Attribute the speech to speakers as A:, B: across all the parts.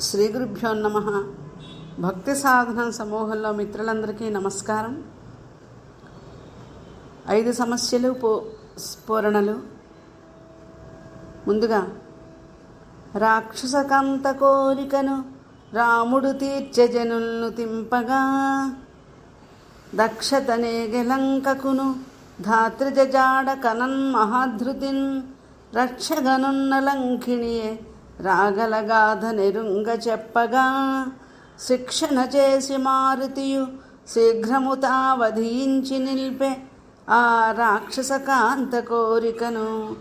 A: శ్రీ గురుభ్యో నమ. భక్తి సాధన సమూహంలో మిత్రులందరికీ నమస్కారం. ఐదు సమస్యలు పో పూరణలు ముందుగా రాక్షసకాంత కోరికను రాముడు తీర్చె జనులను తింపగా దక్షతనేగెలంకకును ధాత్రిజాడ కనన్ మహాధృతిన్ రక్షగనున్న లంకిణియే రాగలగాధ నెరుంగ చెప్పగా శిక్షణ చేసి మారుతియు శీఘ్రము తావధించి నిల్పే ఆ రాక్షస కాంత కోరికను.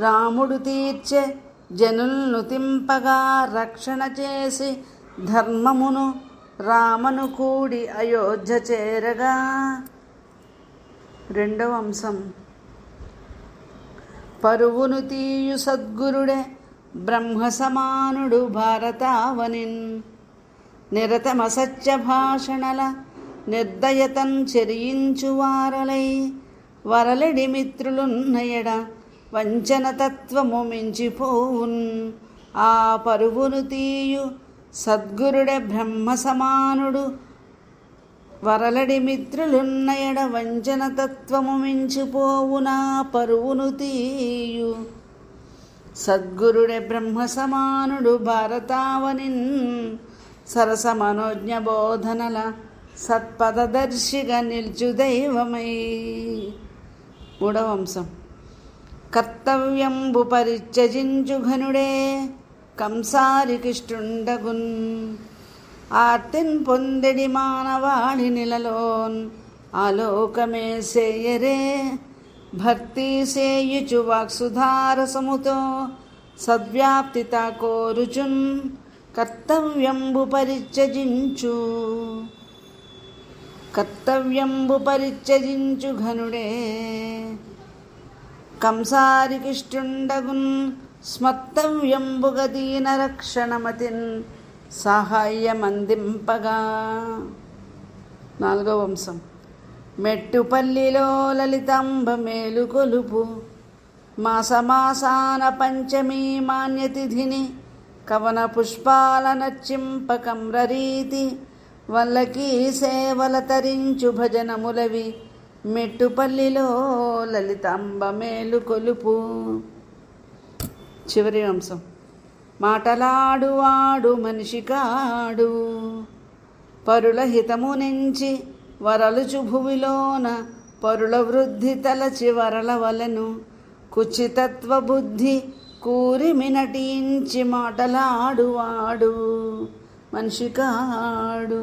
A: రాముడు తీర్చే జనుల్ను తింపగా రక్షణ చేసి ధర్మమును రామను కూడి అయోధ్య చేరగా. రెండవ అంశం. పరువును తీయు సద్గురుడే బ్రహ్మసమానుడు భారతావనిన్. నిరతమసత్య భాషణల నిర్దయతన్ చెరియించువారలై వరలడి మిత్రులున్నయడ వంచన తత్వము మించిపోవున్. ఆ పరువును తీయు సద్గురుడే బ్రహ్మ సమానుడు వరలడి మిత్రులున్నయడ వంచన తత్వము మించిపోవునా. పరువును తీయు సద్గురుడే బ్రహ్మ సమానుడు భారతావనిన్ సరస మనోజ్ఞ బోధనల సత్పదర్శిగా నిల్చు దైవమై. మూడవ అంశం కర్తవ్యంబు పరిత్యజించు ఘనుడే కంసారికిష్టుండగున్. ఆర్తిన్ పొందెడి మానవాళి నిలలోన్. ఆలోకమే సేయరే భక్తి సేయుచు వాక్సుధారసముతో సద్వ్యాప్తిత కోరుచున్ కర్తవ్యంబు పరిత్యజించు. కర్తవ్యంబు పరిత్యజించు ఘనుడే. కంసారి కిష్టుండగున్ స్మత్తవ్యంబు గదీన రక్షణమతిన్ సహాయమందింపగా నాలుగవ వంశం. మెట్టుపల్లిలో లలితాంబ మేలు కొలుపు. మాసమాసాన పంచమీ మాన్యతిథిని కవన పుష్పాల నచ్చింపకమ్రరీతి వల్లకి సేవల తరించు భజనములవి. మెట్టుపల్లిలో లలితాంబ మేలు కొలుపు. చివరి అంశం. మాటలాడువాడు మనిషి కాడు. పరుల హితము నుంచి వరలుచు భువిలోన పరుల వృద్ధి తలచి వరల వలను కుచితత్వ బుద్ధి కూరిమి నటించి మాటలాడువాడు మనిషి కాడు.